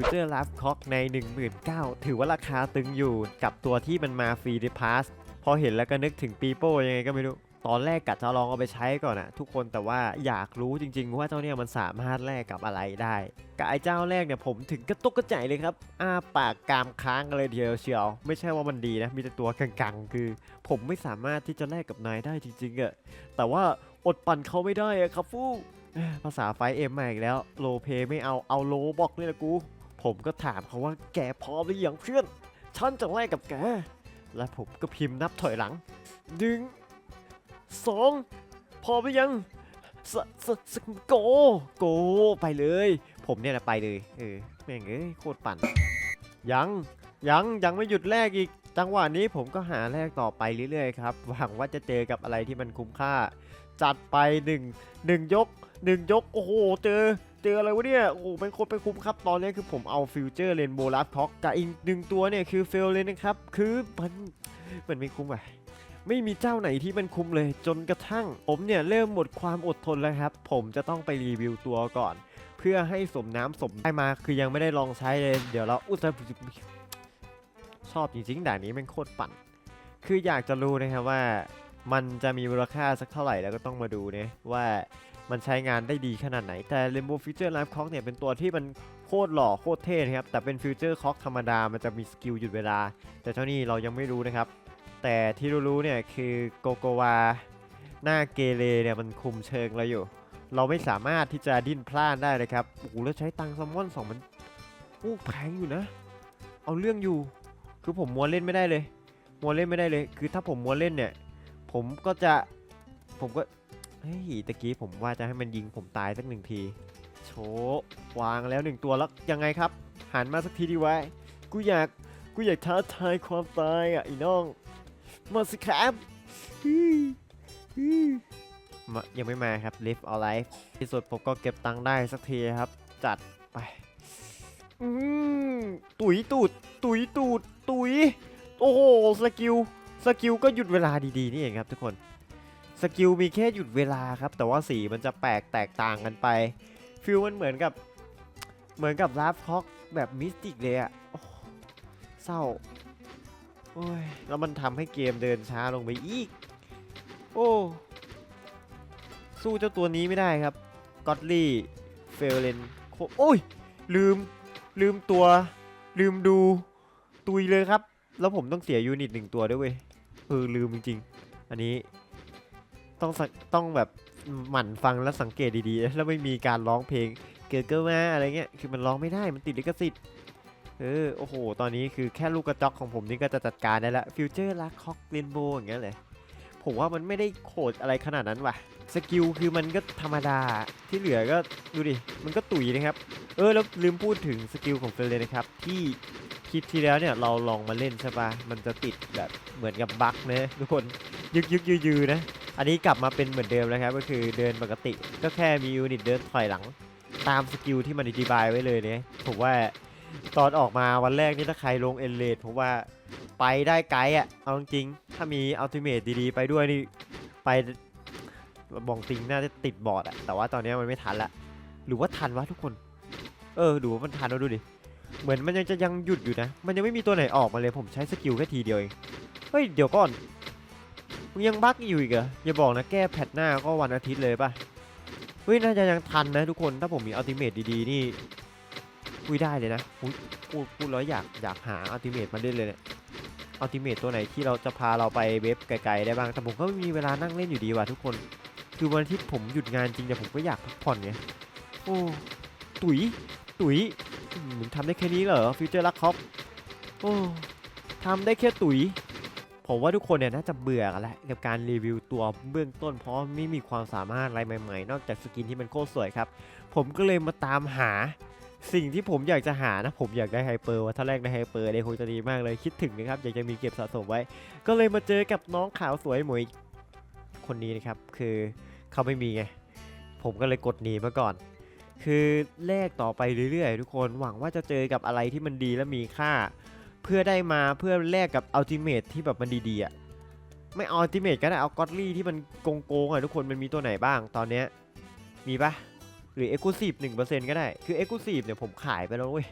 ฟิวเจอร์ลัฟคอกใน 19,000 ถือว่าราคาตึงอยู่กับตัวที่มันมาฟรีในพาสพอเห็นแล้วก็นึกถึงปีโป้ยังไงก็ไม่รู้ ตอนแรกกะจะลองเอาไปใช้ก่อนอะทุกคนแต่ว่าอยากรู้จริง ๆ ว่าเจ้าเนี่ยมันสามารถแลกกับอะไรได้กับไอ้เจ้าแรกเนี่ยผมถึงกระตุกกระใจเลยครับอ้าปากกามค้างกันเลยเดียวเชียว ไม่ใช่ว่ามันดีนะ มีแต่ตัวกังๆคือ ผมไม่สามารถที่จะแลกกับนายได้จริงๆอะแต่ว่าอดปั่นเขาไม่ได้อะครับฟูภาษาไฟเอ็มมาอีกแล้วโลเพไม่เอาเอาโลบอกนี่แหละกู ผมก็ถามเขาว่าแกพร้อมหรือยังเพื่อนฉันจะแลกกับแก และผมก็พิมพ์นับถอยหลังหนึ่งสองพร้อมหรือยังสสสโกโกไปเลย ผมเนี่ยนะไปเลยเออแม่งเอ้ยโคตรปั่นยังยังยังไม่หยุดแลกอีกจังหวะนี้ผมก็หาแลกต่อไปเรื่อยๆครับหวังว่าจะเจอกับอะไรที่มันคุ้มค่า จัดไปหนึ่งหนึ่งยกหนึ่งยก โอ้โห เจอ เจออะไรวะเนี่ย โอ้โหเป็นคนไปคุ้มครับ ตอนนี้คือผมเอาฟิวเจอร์เลนโบลัสท็อกกับอีกหนึ่งตัวเนี่ยคือเฟลเลยนะครับ คือมันมันไม่คุ้มอะไม่มีเจ้าไหนที่มันคุ้มเลยจนกระทั่ง ผมเนี่ยเริ่มหมดความอดทนแล้วครับ ผมจะต้องไปรีวิวตัวก่อน เพื่อให้สมน้ำสมได้มาคือยังไม่ได้ลองใช้เลย เดี๋ยวเราอุตส่าห์ชอบจริงๆด่านนี้มันโคตรปั่น คืออยากจะรู้นะครับว่า มันจะมีมูลค่าสักเท่าไหร่แล้วก็ต้องมาดูเนี่ยว่ามันใช้งานได้ดีขนาดไหน แต่ Rainbow Future Life Cock เนี่ยเป็นตัวที่มันโคตรหล่อโคตรเท่นะครับ แต่เป็น Future Clock ธรรมดา มันจะมีสกิลหยุดเวลา แต่เท่านี้เรายังไม่รู้นะครับ แต่ที่รู้ๆเนี่ยคือโกโกวาหน้าเกเรเนี่ยมันคุมเชิงเราอยู่ เราไม่สามารถที่จะดิ้นพลาดได้เลยครับโอ้โหแล้วใช้ตังค์ซัมมอนสองมันโอ้แพงอยู่นะ เอาเรื่องอยู่ คือผมมัวเล่นไม่ได้เลย มัวเล่นไม่ได้เลย คือถ้าผมมัวเล่นเนี่ย ผมก็จะผมก็เฮ้ยตะกี้ผมว่าจะให้มันยิงผมตายสักหนึ่งที โชว์วางแล้วหนึ่งตัวแล้วยังไงครับ หันมาสักทีดีไว้ กูอยากกูอยากท้าทายความตายอะไอ้น้องมาสิครับฮึ่มฮึ่มมายังไม่มาครับ live or life ที่สุดผมก็เก็บตังค์ได้สักทีครับ จัดไปอืมตุยตูด ตุยตูด ตุยโอ้โห สกิล สกิลก็หยุดเวลาดีๆนี่เองครับทุกคนสกิลมีแค่หยุดเวลาครับ แต่ว่าสีมันจะแปลกแตกต่างกันไปฟิลมันเหมือนกับเหมือนกับลาฟคอกแบบมิสติกเลยอะเศร้าโอ้ยแล้วมันทำให้เกมเดินช้าลงไปอีก โอ้ สู้เจ้าตัวนี้ไม่ได้ครับก็อตลี่เฟลเลนโอ้ย ลืมลืมตัว ลืมดูตุยเลยครับ แล้วผมต้องเสียยูนิตหนึ่งตัวด้วยเว้ย เออลืมจริงๆอันนี้ต้องต้องแบบหมั่นฟังและสังเกตดีๆ แล้วไม่มีการร้องเพลงเกิดเกิดมาอะไรเงี้ย คือมันร้องไม่ได้ มันติดลิขสิทธิ์ เออ โอ้โห ตอนนี้คือแค่ลูกกระจอกของผมนี่ก็จะจัดการได้ละฟิวเจอร์ลักคอกเรนโบอย่างเงี้ยเลย ผมว่ามันไม่ได้โคตรอะไรขนาดนั้นว่ะ สกิลคือมันก็ธรรมดา ที่เหลือก็ดูดิ มันก็ตุ๋ยนะครับ เออ แล้วลืมพูดถึงสกิลของเฟรนเลยนะครับ ที่ คลิปที่แล้วเนี่ยเราลองมาเล่นใช่ปะมันจะติดแบบเหมือนกับบั๊กนะทุกคนยึกยึกยืยืนะ อันนี้กลับมาเป็นเหมือนเดิมแล้วครับ ก็คือเดินปกติก็แค่มียูนิตเดินถอยหลัง ตามสกิลที่มันอธิบายไว้เลยเนี่ยผมว่าตอนออกมาวันแรกนี่ถ้าใครลงเอเลดผมว่าไปได้ไกลอะ่ะเอาจริงถ้ามีอัลติเมทดีๆ ไปด้วยนี่ไปบองติงน่าจะติดบอร์ดอะแต่ว่าตอนนี้มันไม่ทันละหรือว่าทันวะทุกคน เออดูว่ามันทันแล้วดูดิ เหมือนมันยังจะยังหยุดอยู่นะ มันยังไม่มีตัวไหนออกมาเลย ผมใช้สกิลแค่ทีเดียวเอง เฮ้ย เดี๋ยวก่อนมึงยังบั๊กอยู่อีกเหรอ อย่าบอกนะแก้แพทหน้าก็วันอาทิตย์เลยป่ะ เฮ้ย น่าจะยังทันนะทุกคน ถ้าผมมีอัลติเมทดีๆนี่คุยได้เลยนะอุ๊ยพูดพูดแล้วอยากอยากหาอัลติเมทมาเล่นเลยเนี่ยอัลติเมทตัวไหนที่เราจะพาเราไปเว็บไกลๆได้บ้าง แต่ผมก็ไม่มีเวลานั่งเล่นอยู่ดีว่ะทุกคน คือวันอาที่ผมหยุดงานจริงแต่ผมก็อยากพักผ่อนไง โอ้ ตุ๋ย ตุ๋ย มึงทำได้แค่นี้เหรอฟิวเจอร์ลักคอปโอ้ทำได้แค่ตุ๋ย ผมว่าทุกคนเนี่ยน่าจะเบื่อกันแล้วกับการรีวิวตัวเบื้องต้น เพราะไม่มีความสามารถอะไรใหม่ๆ นอกจากสกินที่มันโคตรสวยครับ ผมก็เลยมาตามหาสิ่งที่ผมอยากจะหานะผมอยากได้ไฮเปอร์ว่าถ้าแรกได้ไฮเปอร์เนี่ยคงจะดีมากเลยคิดถึงนะครับ อยากจะมีเก็บสะสมไว้ ก็เลยมาเจอกับน้องขาวสวยหมวยคนนี้นะครับ คือเขาไม่มีไง ผมก็เลยกดหนีมาก่อน คือแลกต่อไปเรื่อยๆ ทุกคนหวังว่าจะเจอกับอะไรที่มันดีและมีค่า เพื่อได้มาเพื่อแลกกับอัลติเมทที่แบบมันดีๆอะไม่เอาอัลติเมทก็ได้เอาก็อดลี่ที่มันโกงๆอะทุกคนมันมีตัวไหนบ้างตอนเนี้ยมีปะหรือ e x c l u s i v e 1%ก็ได้คือ e x c l u s i v e เนี่ยผมขายไปแล้วเว้ย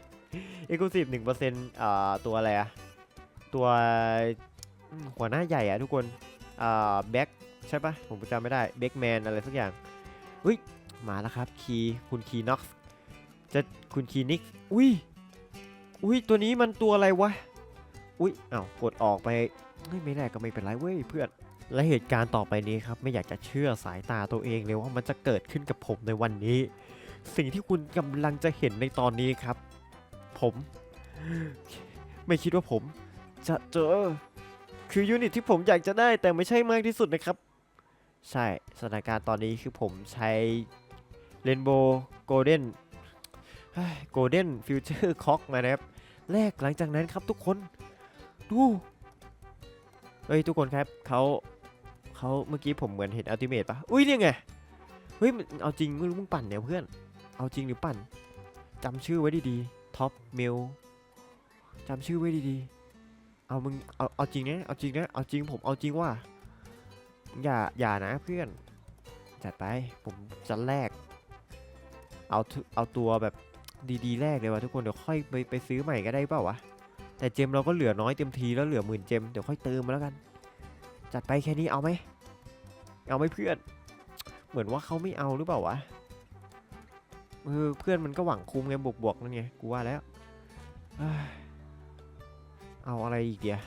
เอ็กซ์คลูซีฟหนึ่งเปอร์เซ็นต์อ่าตัวอะไรอะตัวหัวหน้าใหญ่อะทุกคนอ่าแบ็คใช่ปะผมจำไม่ได้แบ็คแมนอะไรสักอย่างอุ้ย มาแล้วครับ คีคุณคีน็อกซ์จะคุณคีนิกอุ้ยอุ้ยตัวนี้มันตัวอะไรวะอุ้ยอ้าวกดออกไปไม่ได้ก็ไม่เป็นไรเว้ยเพื่อนและเหตุการณ์ต่อไปนี้ครับไม่อยากจะเชื่อสายตาตัวเองเลยว่ามันจะเกิดขึ้นกับผมในวันนี้ สิ่งที่คุณกำลังจะเห็นในตอนนี้ครับ ผม ไม่คิดว่าผม จะเจอ คือยูนิตที่ผมอยากจะได้แต่ไม่ใช่มากที่สุดนะครับ ใช่สถานการณ์ตอนนี้คือผมใช้ เรนโบว์โกลเด้นโกลเด้นฟิวเจอร์คอกมานะครับแรกหลังจากนั้นครับทุกคน ดูเฮ้ยทุกคนครับเขาเขาเมื่อกี้ผมเหมือนเห็นอัลติเมทปะอุ้ยเนี่ยไงเฮ้ยเอาจริงม่รู้มึงปั่นเนี่ยเพื่อน เอาจริงหรือปั่นจำชื่อไว้ดีๆท็อปเมลจำชื่อไว้ดีๆเอามึงเอาเอาจริงนะเอาจริงนะเอาจริงผมเอาจริงว่าอย่าอย่านะเพื่อน จัดไปผมจะแลก เอาเอาตัวแบบดีๆ แรกเลยว่ะทุกคนเดี๋ยวค่อยไปไปซื้อใหม่ก็ได้เปล่าวะแต่เจมเราก็เหลือน้อยเต็มทีแล้วเหลือหมื่นเจมเดี๋ยวค่อยเติมมาแล้วกัน จัดไปแค่นี้เอาไหมเอาไหมเพื่อน เหมือนว่าเขาไม่เอาหรือเปล่าวะเออเพื่อนมันก็หวังคุมไงบวกบวกๆนั่นไงกูว่าแล้วเอาอะไรอีกเดีย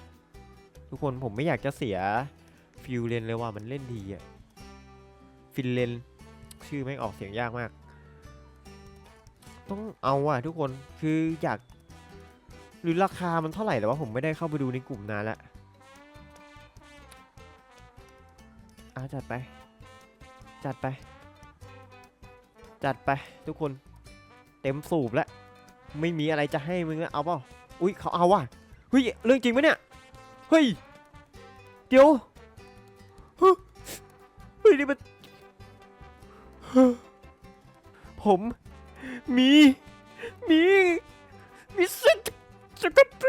ทุกคนผมไม่อยากจะเสียฟิลเลนเลยว่ามันเล่นดีอะฟิลเลนชื่อไม่ออกเสียงยากมาก ต้องเอาอะทุกคนคืออยาก หรือราคามันเท่าไหร่แต่ว่าผมไม่ได้เข้าไปดูในกลุ่มนานล้วอะจัดไป จัดไป จัดไปทุกคน เต็มสูบแล้ว ไม่มีอะไรจะให้มึงแล้วเอาเปล่าอุ้ยเขาเอาว่ะเฮ้ยเรื่องจริงปะเนี่ยเฮ้ยเดี๋ยวเฮ้ยนี่มันผม み、み、見せて、ちょかっぷ